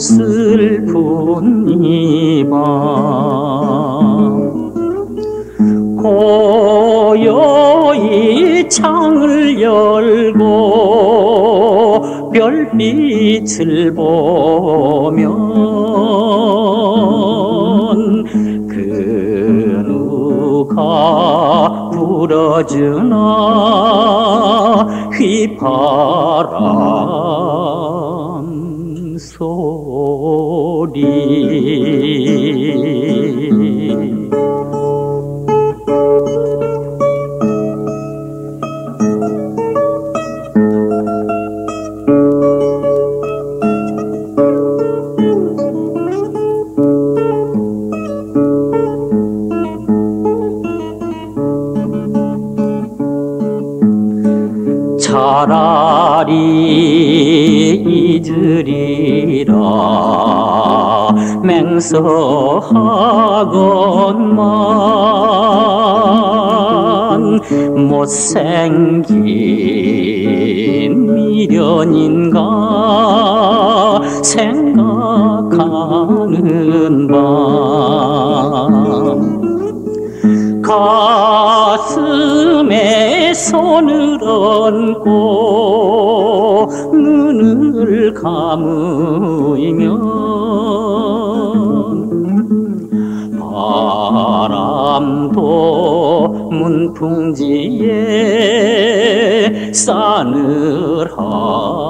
슬픈 이밤. 고요히 창을 열고 별빛을 보면 그 누가 불어주나 휘파람 소리 차라리 잊으리라. 맹서하건만 못생긴 미련인가 생각하 손을 얹고 눈을 감으면 바람도 문풍지에 싸늘하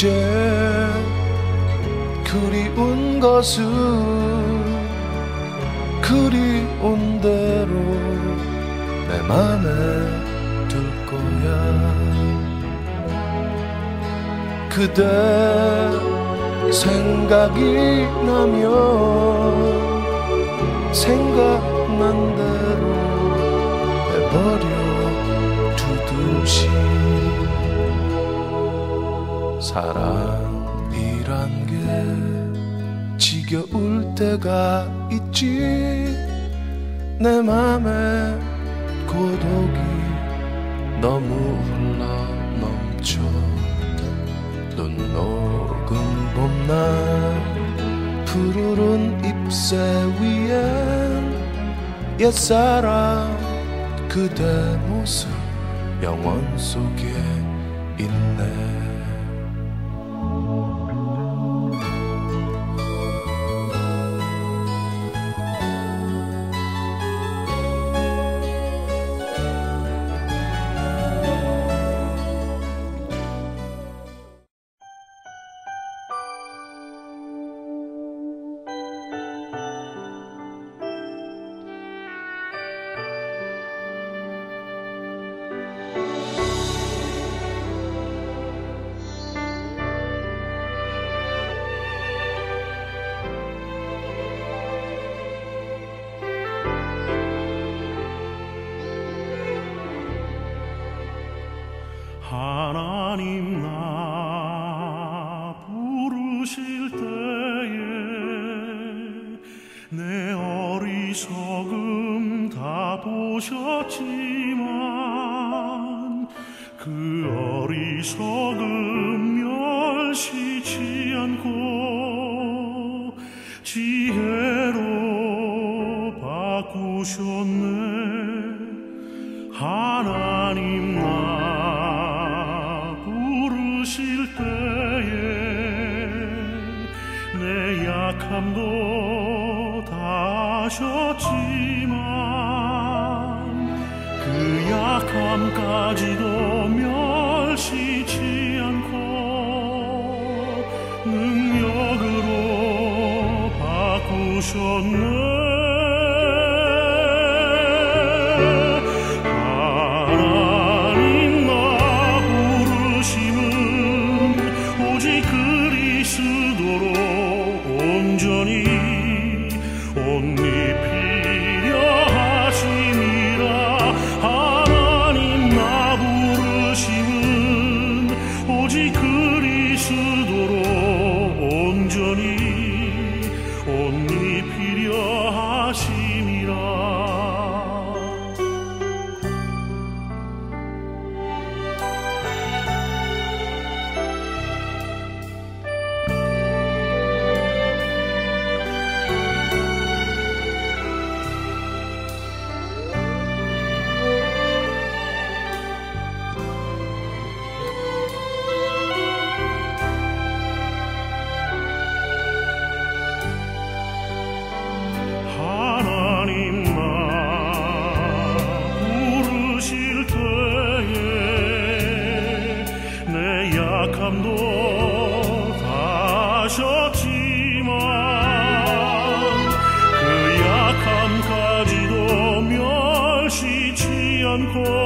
이제 그리운 것은 그리운 대로 내 맘에 들 거야. 그대 생각이 나면 생각난 대로 해버려 두듯이 사랑이란 게 지겨울 때가 있지. 내 맘에 고독이 너무 흘러 넘쳐. 눈 녹은 봄날 푸르른 잎새 위엔 옛사랑 그대 모습 영원 속에 하나님 나 부르실 때에 내 어리석음 다 보셨지만 그 어리석음 멸시치 않고 지혜로 바꾸셨네. 하나님 나 약함도 다 아셨지만 그 약함까지도 멸시치 않고 능력으로 바꾸셨네 그